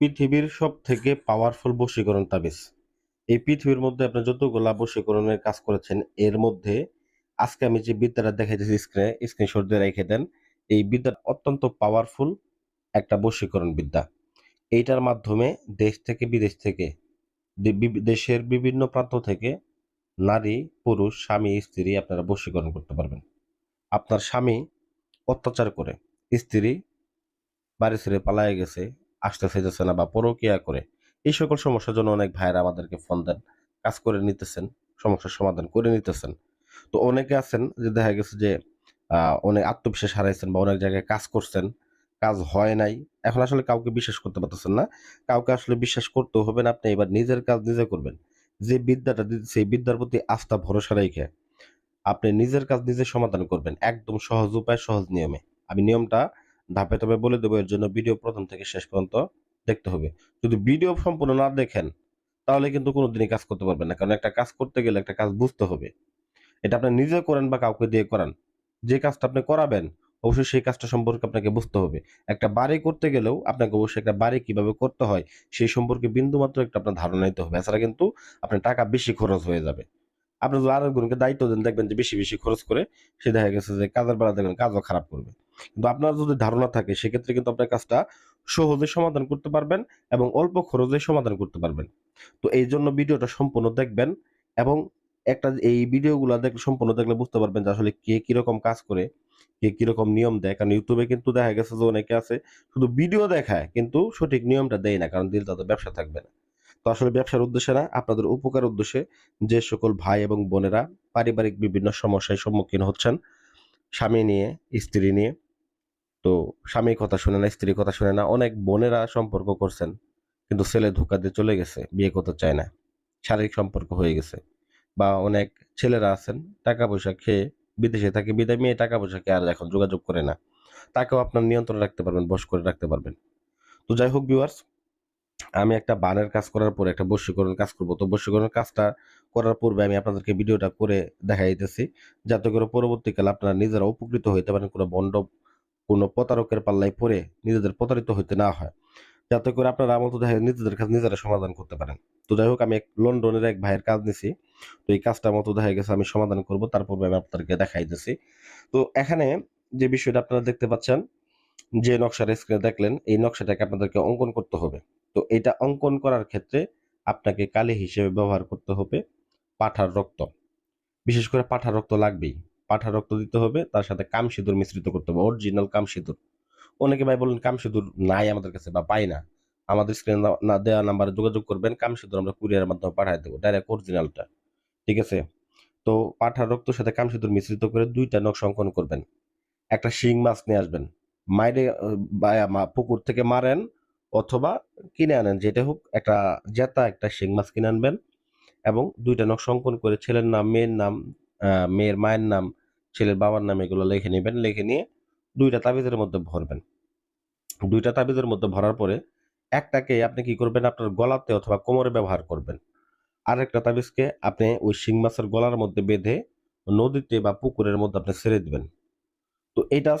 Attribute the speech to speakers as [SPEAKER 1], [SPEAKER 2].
[SPEAKER 1] পৃথিবীর সব থেকে পাওয়ারফুল বশীকরণ তাবিজ। এই পৃথিবীর মধ্যে আপনি যতগুলা বশীকরণের কাজ করেছেন, এর মধ্যে আজকে আমি যে বিদ্যাটা দেখাইতেছি স্ক্রিনে স্ক্রিনশট দিয়ে রেখে দেন, এই বিদ্যা অত্যন্ত পাওয়ারফুল একটা বশীকরণ বিদ্যা। এইটার মাধ্যমে দেশ থেকে বিদেশ থেকে দেশের বিভিন্ন প্রান্ত থেকে নারী, পুরুষ, স্বামী, স্ত্রী আপনারা বশীকরণ করতে পারবেন। আপনার স্বামী অত্যাচার করে, স্ত্রী বাড়ি ছেড়ে পালায়ে গেছে আসতে চাইতেছে না বা পরকিয়া করে। এই সকল সমস্যার জন্য অনেক ভাইয়েরা আমাদেরকে ফোন দেন, কাজ করে নিতেছেন, সমস্যার সমাধান করে নিতেছেন। তো অনেকে আছেন যে দেখা গেছে যে অনেক আত্মবিশ্বাস হারাইছেন বা অনেক জায়গায় কাজ করছেন, কাজ হয় নাই, এখন আসলে কাউকে বিশ্বাস করতে পারতেছেন না। কাউকে আসলে বিশ্বাস করতে হবে না, আপনি এবার নিজের কাজ নিজে করবেন। যে বিদ্যাটা সেই বিদ্যার প্রতি আস্থা, ভরসা রেখে আপনি নিজের কাজ নিজে সমাধান করবেন, একদম সহজ উপায়, সহজ নিয়মে। আমি নিয়মটা ধাপে ধাপে বলে দেবো, এর জন্য ভিডিও প্রথম থেকে শেষ পর্যন্ত দেখতে হবে। যদি ভিডিও সম্পূর্ণ না দেখেন, তাহলে কিন্তু কোনোদিনই কাজ করতে পারবেন না। কারণ একটা কাজ করতে গেলে একটা কাজ বুঝতে হবে। এটা আপনি নিজে করেন বা কাউকে দিয়ে করান। যে কাজটা আপনি করাবেন, অবশ্যই সেই কাজটা সম্পর্কে আপনাকে বুঝতে হবে। একটা বাড়ি করতে গেলেও আপনাকে অবশ্যই একটা বাড়ি কীভাবে করতে হয়, সেই সম্পর্কে বিন্দুমাত্র একটা আপনার ধারণা নিতে হবে। এছাড়া কিন্তু আপনার টাকা বেশি খরচ হয়ে যাবে। আপনি যদি আরেকজনকে দায়িত্ব দেন, দেখবেন যে বেশি বেশি খরচ করে সে দেখা গেছে যে কাজের বেলা দেখবেন কাজও খারাপ করবে। কিন্তু আপনার যদি ধারণা থাকে, সেক্ষেত্রে কিন্তু আপনার কাজটা সহজে সমাধান করতে পারবেন এবং অল্প খরচে সমাধান করতে পারবেন। তো এই জন্য ভিডিওটা সম্পূর্ণ দেখবেন এবং একটা এই ভিডিওগুলো দেখলে সম্পূর্ণ দেখলে বুঝতে পারবেন যে আসলে কে কীরকম কাজ করে, কে কীরকম নিয়ম দেয়। কারণ ইউটিউবে কিন্তু দেখা গেছে যে অনেকে আছে, শুধু ভিডিও দেখায় কিন্তু সঠিক নিয়মটা দেয় না, কারণ দিল তাদের ব্যবসা থাকবে না। তো আসলে ব্যবসার উদ্দেশ্যে না, আপনাদের উপকার উদ্দেশ্যে যে সকল ভাই এবং বোনেরা পারিবারিক বিভিন্ন সমস্যার সম্মুখীন হচ্ছেন, স্বামী নিয়ে, স্ত্রী নিয়ে তো স্বামীর কথা শুনে না, স্ত্রীর কথা শুনে না, অনেক বোনেরা সম্পর্ক করছেন। কিন্তু ছেলে ধোকা দিয়ে চলে গেছে, বিয়ে করতে চায় না। শারীরিক সম্পর্ক হয়ে গেছে। বা অনেক ছেলেরা আছেন টাকা পয়সা খেয়ে বিদেশে থাকে, বিদায় মেয়ে টাকা পয়সা খেয়ে আর এখন যোগাযোগ করে না। তাকেও আপনার নিয়ন্ত্রণে রাখতে পারবেন বস করে রাখতে পারবেন। তো যাই হোক ভিউয়ার্স আমি একটা বানের কাজ করার পরে, একটা বশীকরণ কাজ করব। তো বশীকরণ কাজটা করার পূর্বে আমি আপনাদেরকে ভিডিওটা করে দেখাই দিতেছি যাতে করে পরবর্তীকালে আপনারা নিজেরা উপকৃত হইতে পারেন কোনো বন্ড কোনো প্রতারকের পাল্লায় পড়ে নিজেদের প্রতারিত হইতে না হয়। যাতে করে আপনারা মতো দেখা নিজেদের কাছে নিজেরা সমাধান করতে পারেন। তো যাই হোক, আমি এক লন্ডনের এক ভাইয়ের কাজ নিছি। তো এই কাজটা মতো দেখা গেছে, আমি সমাধান করব। তারপর আমি আপনাদেরকে দেখাই দিছি। তো এখানে যে বিষয়টা আপনারা দেখতে পাচ্ছেন, যে নকশাটা স্ক্রিনে দেখলেন, এই নকশাটাকে আপনাদেরকে অঙ্কন করতে হবে। তো এটা অঙ্কন করার ক্ষেত্রে আপনাকে কালি হিসেবে ব্যবহার করতে হবে পাঠার রক্ত। বিশেষ করে পাঠার রক্ত লাগবেই। পাঠার রক্ত দিতে হবে, তার সাথে কাম সিঁদুর মিশ্রিত করতে হবে অরিজিনাল কাম সিঁদুর। অনেকে ভাই বলেন কাম সিঁদুর নাই আমাদের কাছে বা পাই না। আমাদের স্ক্রিনে না দেওয়া নাম্বারে যোগাযোগ করবেন, কাম সিঁদুর আমরা কুরিয়ারের মাধ্যমে পাঠিয়ে দেবো ডাইরেক্ট অরিজিনালটা ঠিক আছে? তো পাঠার রক্তের সাথে কাম সিঁদুর মিশ্রিত করে দুইটা নকশা অঙ্কন করবেন। একটা শিং মাছ নিয়ে আসবেন। মাইরে পুকুর থেকে মারেন অথবা কিনে আনেন, যেটা হোক একটা জেতা একটা শিং মাছ কিনে আনবেন এবং দুইটা নকশা অঙ্কন করে ছেলের নাম, মেয়ের নাম মেয়ের মায়ের নাম ছেলের বাবার নাম এগুলো লিখে নেবেন, লিখে নিয়ে দুইটা তাবিজের মধ্যে ভরবেন। দুইটা তাবিজের মধ্যে ভরার পরে একটাকে আপনি কি করবেন? আপনার গলাতে অথবা কোমরে ব্যবহার করবেন। আরেকটা তাবিজকে আপনি ওই শিং মাছের গলার মধ্যে বেঁধে নদীতে বা পুকুরের মধ্যে আপনি ছেড়ে দিবেন। তো এটা